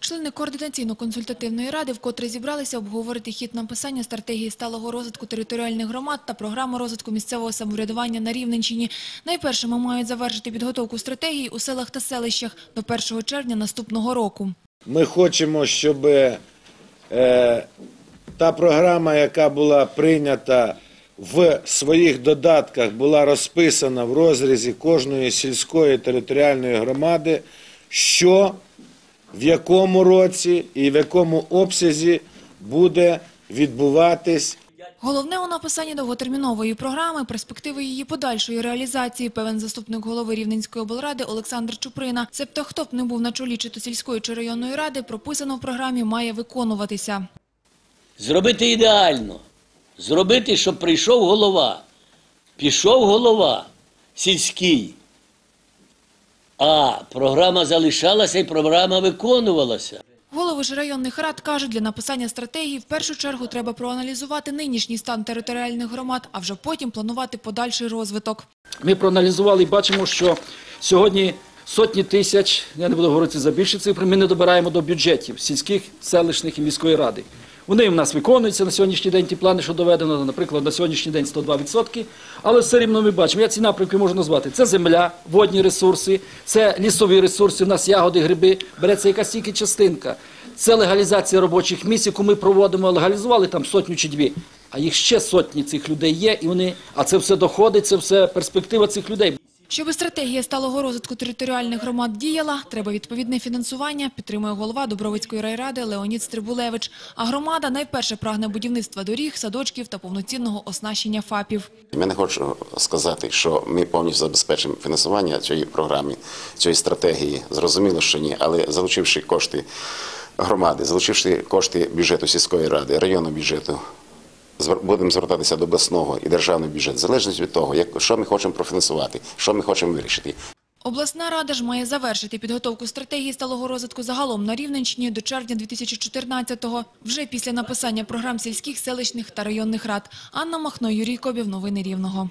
Члени координаційно-консультативної ради вкотре зібралися обговорити хід написання стратегії сталого розвитку територіальних громад та програми розвитку місцевого самоврядування на Рівненщині. Найпершими мають завершити підготовку стратегії у селах та селищах до 1 червня наступного року. Ми хочемо, щоб е, та програма, яка була прийнята в своїх додатках, була розписана в розрізі кожної сільської територіальної громади, що в якому році і в якому обсязі буде відбуватись Головне у написанні довготермінової програми – перспективи її подальшої реалізації, певен заступник голови Рівненської облради Олександр Чуприна. Себто хто б не був на чолі чи то сільської чи районної ради, прописано в програмі має виконуватися. Зробити ідеально. Зробити, щоб прийшов голова. Пішов голова сільський. А програма залишалася і програма виконувалася. Голови ж районних рад кажуть, для написання стратегії в першу чергу треба проаналізувати нинішній стан територіальних громад, а вже потім планувати подальший розвиток. Ми проаналізували і бачимо, що сьогодні сотні тисяч, я не буду говорити за більші цифри, ми не добираємо до бюджетів сільських, селищних і міської ради. Вони в нас виконуються на сьогоднішній день ті плани, що доведено, наприклад, на сьогоднішній день 102%, але все рівно ми бачимо, я ці напрямки можу назвати. Це земля, водні ресурси, це лісові ресурси, у нас ягоди, гриби, береться якась тільки частинка. Це легалізація робочих місць, яку ми проводимо, легалізували там сотню чи дві. А їх ще сотні цих людей є, і вони, а це все доходить, це все перспектива цих людей. Щоб стратегія сталого розвитку територіальних громад діяла, треба відповідне фінансування, підтримує голова Дубровицької райради Леонід Стрибулевич. А громада найперше прагне будівництва доріг, садочків та повноцінного оснащення ФАПів. Я не хочу сказати, що ми повністю забезпечимо фінансування цієї програми, цієї стратегії. Зрозуміло, що ні, але залучивши кошти громади, залучивши кошти бюджету сільської ради, районного бюджету, будемо звертатися до обласного і державного бюджету, залежно від того, як, що ми хочемо профінансувати, що ми хочемо вирішити. Обласна рада ж має завершити підготовку стратегії сталого розвитку загалом на Рівненщині до червня 2014-го, вже після написання програм сільських, селищних та районних рад. Анна Махно, Юрій Кобів. Новини Рівного.